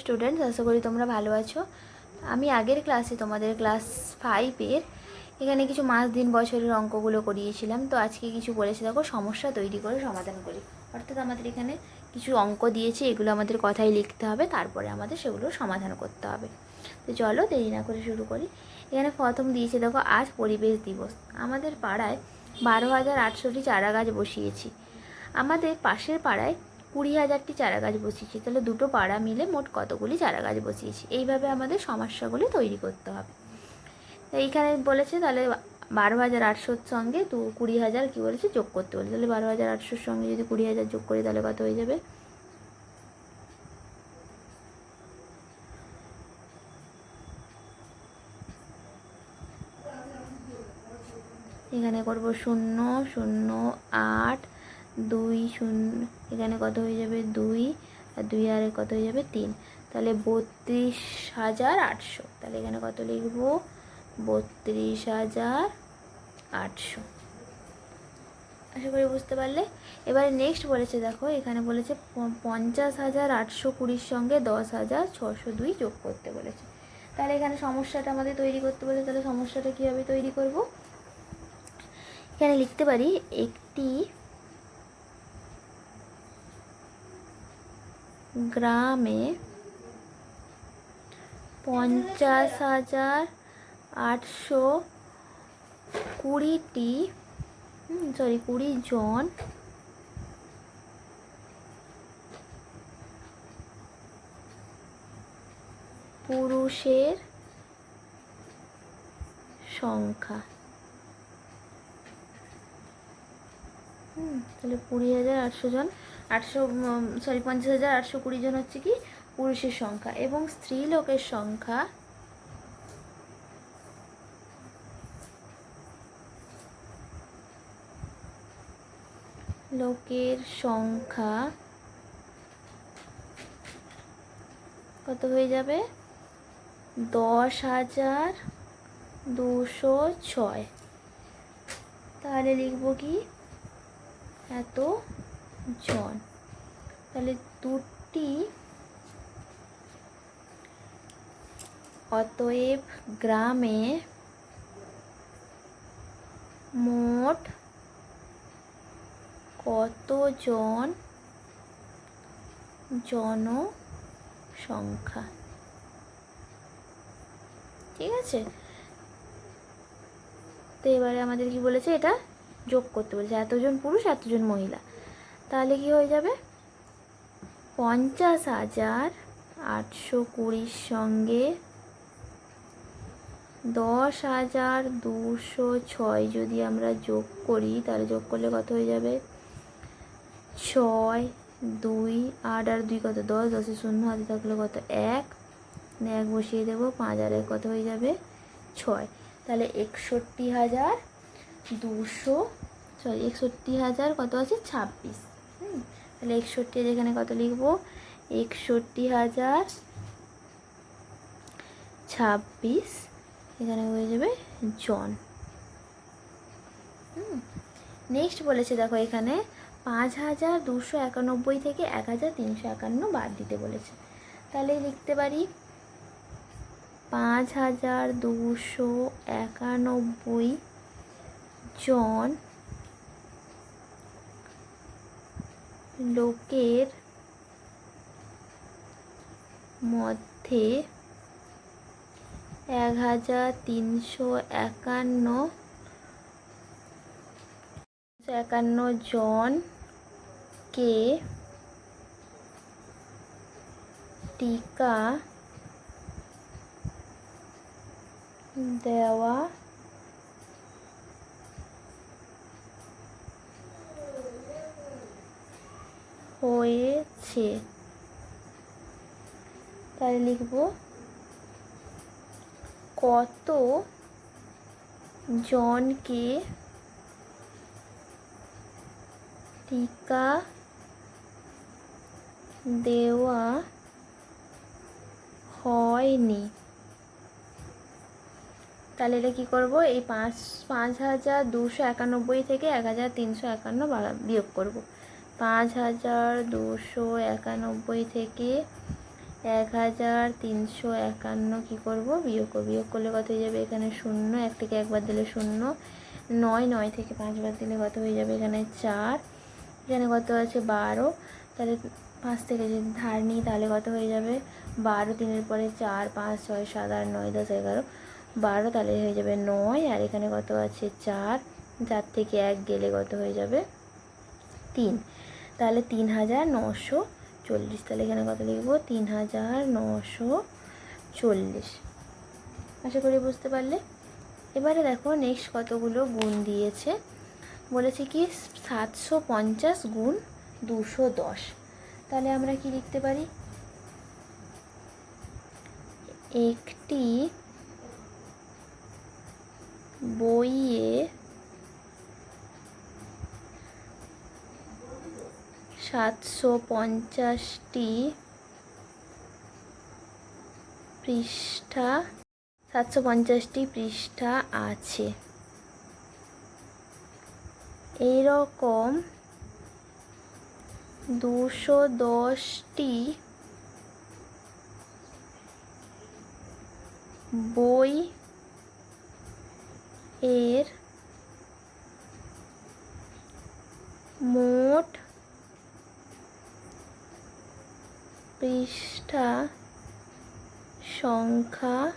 Students আশা করি তোমরা ভালো আছো। আমি আগের ক্লাসে তোমাদের ক্লাস ফাইভের এখানে কিছু মাস, দিন, বছরের অঙ্কগুলো করিয়েছিলাম। তো আজকে কিছু বলেছে, দেখো, সমস্যা তৈরি করে, সমাধান করি। অর্থাৎ আমাদের এখানে কিছু অঙ্ক দিয়েছে, এগুলো আমাদের কথায় লিখতে হবে, তারপরে আমাদের সেগুলো সমাধান করতে হবে। তো চলো, দেরি না করে শুরু করি। এখানে প্রথম দিয়েছে, দেখো, আজ পরিবেশ দিবস। আমাদের পাড়ায় বারো হাজার আটশোটি চারা গাছ বসিয়েছি। আমাদের পাশের পাড়ায় কুড়ি হাজারটি চারা গাছ বসিয়েছি। তাহলে দুটো পাড়া মিলে মোট কতগুলি চারা গাছ বসিয়েছি? এইভাবে আমাদের সমস্যাগুলি তৈরি করতে হবে। এইখানে বলেছে তাহলে বারো হাজার আটশোর সঙ্গে দু কুড়ি হাজার কী বলেছে? যোগ করতে বলে তাহলে বারো হাজার আটশোর সঙ্গে যদি কুড়ি হাজার যোগ করি তাহলে কত হয়ে যাবে? এখানে করব শূন্য শূন্য, আট দুই শূন্য, এখানে কত হয়ে যাবে? দুই, আর দুই আর কত হয়ে যাবে? তিন। তাহলে বত্রিশ হাজার আটশো। তাহলে এখানে কত লিখব? বত্রিশ হাজার আটশো। আশা করি বুঝতে পারলে? এবারে নেক্সট বলেছে, দেখো, এখানে বলেছে পঞ্চাশ হাজার আটশো কুড়ির সঙ্গে দশ হাজার ছশো দুই যোগ করতে বলেছে। তাহলে এখানে সমস্যাটা আমাদের তৈরি করতে বলেছে, তাহলে সমস্যাটা কীভাবে তৈরি করব? এখানে লিখতে পারি, একটি গ্রামে পঞ্চাশ হাজার আটশো কুড়িটি সরি কুড়ি জন পুরুষের সংখ্যা। হুম, তাহলে কুড়ি হাজার আটশো জন। আটশো সরি পঞ্চাশ হাজার আটশো কুড়ি জন হচ্ছে কি পুরুষের সংখ্যা এবং স্ত্রী লোকের সংখ্যা লোকের সংখ্যা কত হয়ে যাবে? দশ হাজার দুশো ছয়। তাহলে লিখব কি? এত জন। তাহলে দুটি অতএব গ্রামে মোট কতজন জনসংখ্যা? ঠিক আছে? তো এবারে আমাদের কি বলেছে এটা? যোগ করতে বলেছে। এতজন পুরুষ, এতজন মহিলা। তাহলে কি হয়ে যাবে? পঞ্চাশ হাজার আটশো কুড়ির সঙ্গে দশ হাজার দুশো ছয় যদি আমরা যোগ করি, তাহলে যোগ করলে কত হয়ে যাবে? ছয়, দুই, আট আর দুই কত? দশ, দশে শূন্য, হাতে থাকলে কত? এক। এক বসিয়ে দেবো, পাঁচ আর কত হয়ে যাবে? ছয়। তাহলে একষট্টি হাজার দুশো, সরি, একষট্টি হাজার কত আছে? ছাব্বিশ। হুম, তাহলে একষট্টি এখানে কত লিখব? একষট্টি হাজার ছাব্বিশ, এখানে হয়ে যাবে জন। হুম নেক্সট বলেছে দেখো এখানে, পাঁচ হাজার দুশো একানব্বই থেকে এক হাজার তিনশো একান্ন বাদ দিতে বলেছে। তাহলে লিখতে পারি, পাঁচ হাজার দুশো একানব্বই জন লোকের মধ্যে এক হাজার তিনশো একান্ন একান্ন জনকে টিকা দেওয়া হয়েছে। তাহলে লিখব, কত জনকে টিকা দেওয়া হয়নি? তাহলে এটা কী করব? এই পাঁচ পাঁচ হাজার দুশো একানব্বই থেকে এক হাজার তিনশো একান্ন বিয়োগ করব। পাঁচ হাজার দুশো একানব্বই থেকে এক হাজার তিনশো একান্ন কী করব? বিয়োগ বিয়োগ করলে কত হয়ে যাবে? এখানে শূন্য, এক থেকে একবার দিলে শূন্য, নয় নয় থেকে পাঁচবার দিলে কত হয়ে যাবে? এখানে চার, এখানে কত আছে? বারো। তাহলে পাঁচ থেকে যদি ধার নিই, তাহলে কত হয়ে যাবে? বারো দিনের পরে চার, পাঁচ, ছয়, সাত, আট, নয়, দশ, এগারো। বারো তাহলে হয়ে যাবে নয়। আর এখানে কত আছে? চার। চার থেকে এক গেলে কত হয়ে যাবে? তিন। তাহলে তিন হাজার নশো চল্লিশ। তাহলে এখানে কত লিখব? তিন হাজার নশো চল্লিশ। আশা করি বুঝতে পারলে? এবারে দেখো নেক্সট কতগুলো গুণ দিয়েছে? বলেছে কি? সাতশো পঞ্চাশ গুণ দুশো দশ। তাহলে আমরা কি লিখতে পারি? একটি বইয়ে সাতশো পঞ্চাশটি পৃষ্ঠা সাতশো পঞ্চাশটি পৃষ্ঠা আছে। এইরকম দুশো দশটি বই এর মোট পৃষ্ঠা সংখ্যা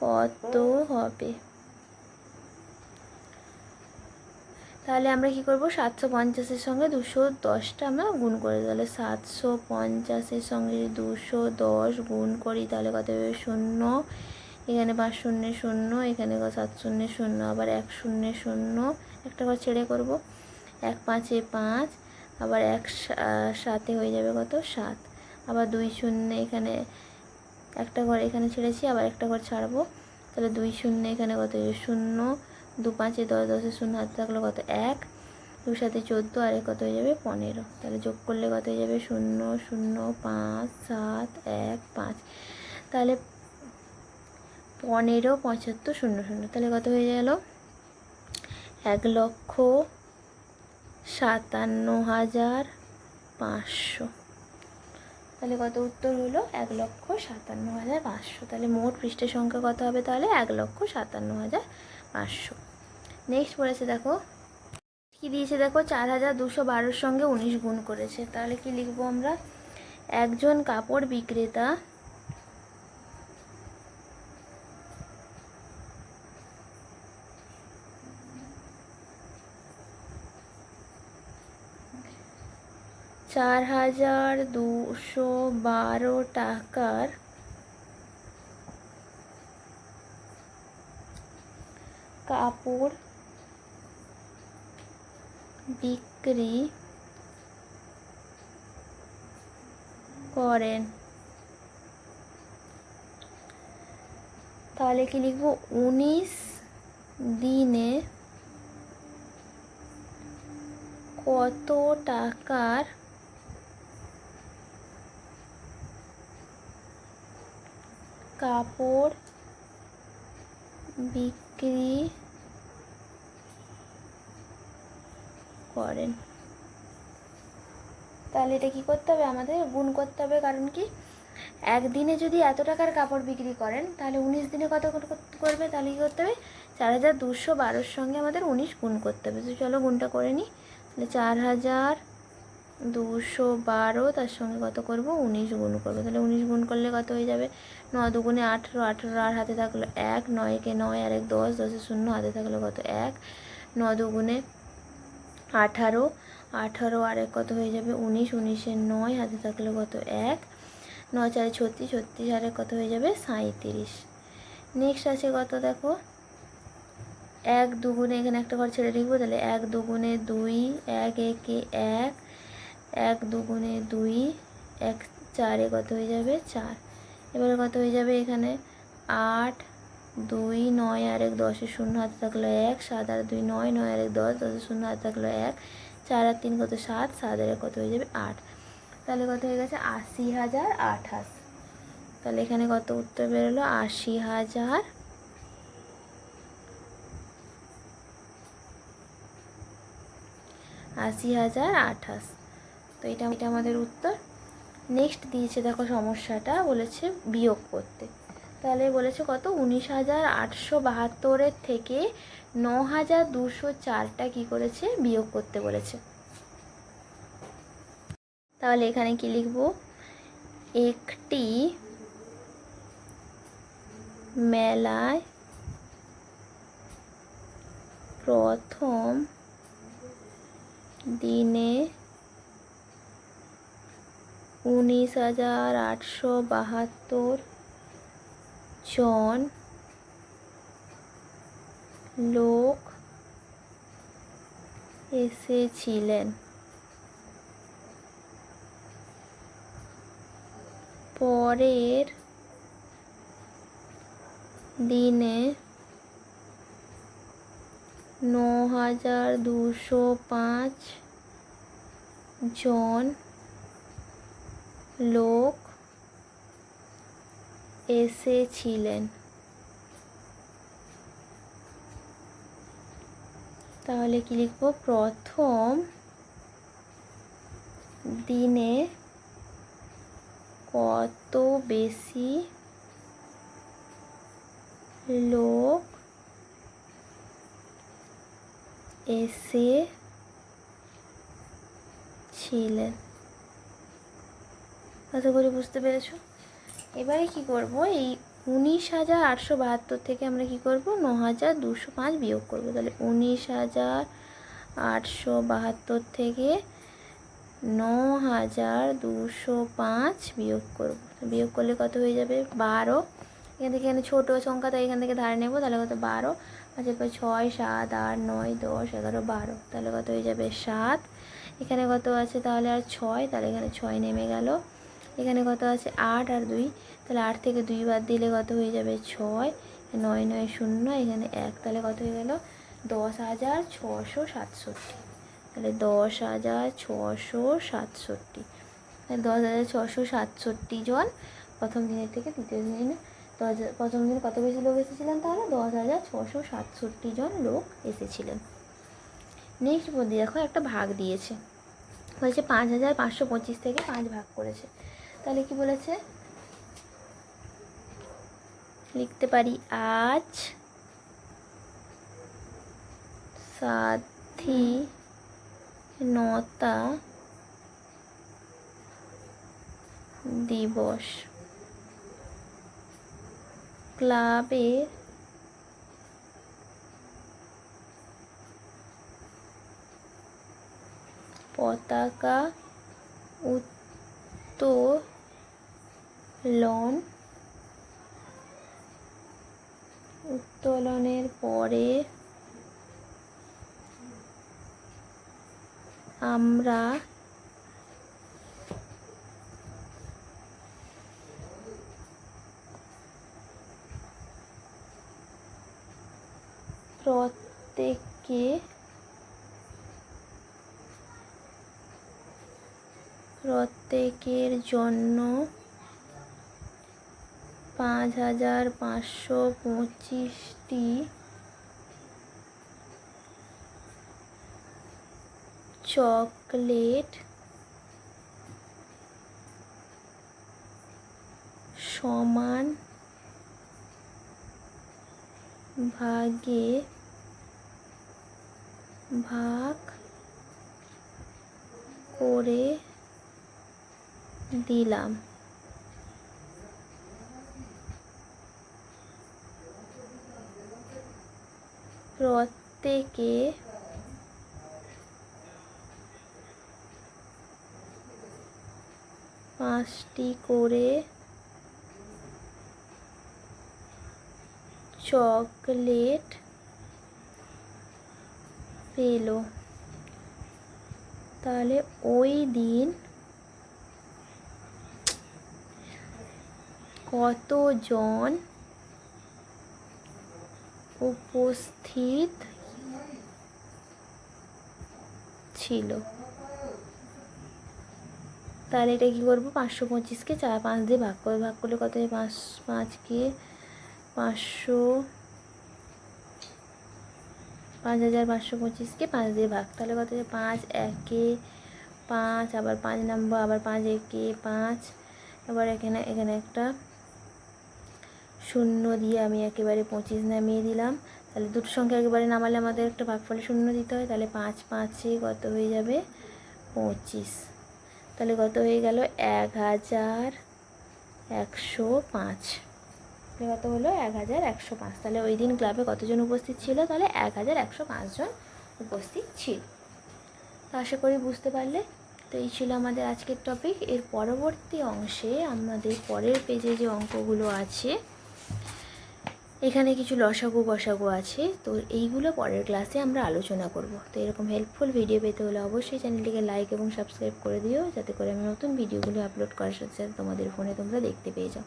কত হবে? তাহলে আমরা কি করব? সাতশো পঞ্চাশের সঙ্গে দুশো দশটা আমরা গুণ করে তাহলে সাতশো পঞ্চাশের সঙ্গে দুশো দশ গুণ করি তাহলে কত হবে? শূন্য। এখানে পাঁচ শূন্য শূন্য, এখানে সাত শূন্য শূন্য, আবার এক শূন্য শূন্য। একটা বার ছেড়ে করব। এক পাঁচে পাঁচ আবার এক সা- আহ, সাতে হয়ে যাবে কত? সাত। আবার দুই শূন্য এখানে একটা ঘর এখানে ছেড়েছি আবার একটা ঘর ছাড়বো। তাহলে দুই শূন্য এখানে কত? শূন্য দু পাঁচে দশ দশে শূন্য হাতে থাকলে কত? এক। দু সাথে চোদ্দ আর কত হয়ে যাবে? পনেরো। তাহলে যোগ করলে কত হয়ে যাবে? শূন্য শূন্য পাঁচ সাত এক পাঁচ। তাহলে পনেরো পঁচাত্তর শূন্য শূন্য। তাহলে কত হয়ে গেল? এক লক্ষ সাতান্ন হাজার পাঁচশো। তাহলে কত উত্তর হলো? এক লক্ষ সাতান্ন হাজার পাঁচশো। তাহলে মোট পৃষ্ঠের সংখ্যা কত হবে তাহলে? এক লক্ষ সাতান্ন হাজার পাঁচশো। নেক্সট বলেছে দেখো, কি দিয়েছে দেখো? চার হাজার দুশো বারোর সঙ্গে উনিশ গুণ করেছে। তাহলে কি লিখব আমরা? একজন কাপড় বিক্রেতা চার হাজার দুশো বারো টাকার কাপড় বিক্রি করেন। তাহলে কি লিখব? উনিশ দিনে কত টাকার কাপড় বিক্রি করেন। তাহলে এটা কি করতে হবে আমাদের? গুণ করতে হবে, কারণ কি? একদিনে যদি এত টাকার কাপড় বিক্রি করেন, তাহলে উনিশ দিনে কত কর- করবে? তাহলে কী করতে হবে? চার হাজার দুশো বারোর সঙ্গে আমাদের উনিশ গুণ করতে হবে। তো চলো গুণটা করে নিই। তাহলে চার হাজার দুশো বারো, তার সঙ্গে কত করব? উনিশ গুণ করব। তাহলে উনিশ গুণ করলে কত হয়ে যাবে? ন দুগুণে আঠেরো আঠেরো আর হাতে থাকল এক নয়কে নয় আর এক দশ, দশে শূন্য, হাতে থাকল কত এক, ন দুগুণে আঠারো আঠারো আর এক কত হয়ে যাবে? উনিশ, উনিশে নয়, হাতে থাকলে কত এক নয় চারে ছত্রিশ ছত্রিশ আর এক কত হয়ে যাবে? সাঁইত্রিশ। নেক্সট আছে কত দেখো? এক দুগুণে এখানে একটা ঘর ছেড়ে লিখব, তাহলে এক দুগুণে দুই, এক একে এক এক দুগুণে দুই, এক চারে কত হয়ে যাবে? চার। এবারে কত হয়ে যাবে এখানে? আট, দুই, নয়, আর এক দশে শূন্য হাতে থাকল এক, সাত আর দুই, নয় নয়, আর এক দশ দশে শূন্য হাতে থাকল এক, চার আর তিন কত সাত সাত আর কত হয়ে যাবে? আট। তাহলে কত হয়ে গেছে? আশি হাজার আঠাশ। তাহলে এখানে কত উত্তর বেরোলো? আশি হাজার আশি হাজার আঠাশ। এটা এটা আমাদের উত্তর। নেক্সট দিয়েছে দেখো সমস্যাটা, বলেছে বিয়োগ করতে। তাহলে বলেছে কত? উনিশ হাজার আটশো বাহাত্তরের থেকে ন হাজার দুশো চারটা কী করেছে? বিয়োগ করতে বলেছে। তাহলে এখানে কি লিখব? একটি মেলায় প্রথম দিনে উনিশ হাজার আটশো বাহাত্তর জন লোক এসেছিলেন। পরের দিনে ন হাজার দুশো পাঁচ জন লোক এসেছিলেন। তাহলে কি লিখব? প্রথম দিনে কত বেশি লোক এসে ছিলেন আশা করি বুঝতে পেরেছ। এবারে কি করব? এই উনিশ হাজার আটশো বাহাত্তর থেকে আমরা কি করব? ন হাজার দুশো পাঁচ বিয়োগ করব। তাহলে উনিশ হাজার আটশো বাহাত্তর থেকে ন হাজার দুশো পাঁচ বিয়োগ করব। বিয়োগ করলে কত হয়ে যাবে? বারো। এখান থেকে এখানে ছোটো সংখ্যা, তাই এখান থেকে ধারে নেব। তাহলে কত? বারো। পাঁচের পর ছয়, সাত, আট, নয়, দশ, এগারো, বারো। তাহলে কত হয়ে যাবে? সাত। এখানে কত আছে? তাহলে আর ছয়। তাহলে এখানে ছয় নেমে গেল। এখানে কত আছে? আট আর দুই। তাহলে আট থেকে দুই বাদ দিলে কত হয়ে যাবে? ছয়। নয় নয়, শূন্য। এখানে এক। তাহলে কত হয়ে গেল? দশ হাজার ছশো সাতষট্টি। তাহলে দশ হাজার ছশো সাতষট্টি। দশ হাজার ছশো সাতষট্টি জন প্রথম দিনের থেকে দ্বিতীয় দিনে দশ প্রথম দিনে কত বেশি লোক এসেছিলেন তাহলে? দশ হাজার ছশো সাতষট্টি জন লোক এসেছিলেন। নেক্সট দেখো একটা ভাগ দিয়েছে। বলেছে পাঁচ হাজার পাঁচশো পঁচিশ থেকে পাঁচ ভাগ করেছে। তাহলে কি বলেছে? লিখতে পারি আজ সাথী নতা দিবস ক্লাবের পতাকা উত্তোলন উত্তোলনের পরে আমরা প্রত্যেককে প্রত্যেকের জন্য পাঁচ হাজার পাঁচশো পঁচিশটি চকলেট সমান ভাগে ভাগ করে দিলাম। প্রত্যেকে পাঁচটি করে চকলেট পেল। তাহলে ওই দিন কতজন উপস্থিত ছিল। তাহলে এটা কী করব? পাঁচশো পঁচিশকে চার পাঁচ দিয়ে ভাগ করে ভাগ করলে কত পাঁচ পাঁচকে পাঁচশো, পাঁচ হাজার পাঁচশো পঁচিশকে পাঁচ দিয়ে ভাগ। তাহলে কত হয় পাঁচ, একে পাঁচ, আবার পাঁচ নাম্বার আবার পাঁচ, একে পাঁচ, আবার এখানে এখানে একটা শূন্য দিয়ে আমি একেবারে পঁচিশ নামিয়ে দিলাম। তাহলে দুটো সংখ্যা একেবারে নামালে আমাদের একটা ভাগফলে শূন্য দিতে হয়। তাহলে পাঁচ পাঁচে কত হয়ে যাবে? পঁচিশ। তাহলে কত হয়ে গেল? এক হাজার একশো পাঁচ। কত হলো? এক হাজার একশো পাঁচ। তাহলে ওই দিন ক্লাবে কতজন উপস্থিত ছিল? তাহলে এক হাজার একশো পাঁচজন উপস্থিত ছিল। তো আশা করি বুঝতে পারলে। তো এই ছিল আমাদের আজকের টপিক এর পরবর্তী অংশে আমাদের পরের পেজে যে অঙ্কগুলো আছে এখানে কিছু লসাগু বসাগু আছে, তো এইগুলো পরের ক্লাসে আমরা আলোচনা করব। তো এরকম হেল্পফুল ভিডিও পেতে হলে অবশ্যই চ্যানেলটিকে লাইক এবং সাবস্ক্রাইব করে দিও, যাতে করে আমি নতুন ভিডিওগুলো আপলোড করার সাথে সাথে তোমাদের ফোনে তোমরা দেখতে পেয়ে যাও।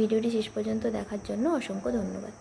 ভিডিওটি শেষ পর্যন্ত দেখার জন্য অসংখ্য ধন্যবাদ।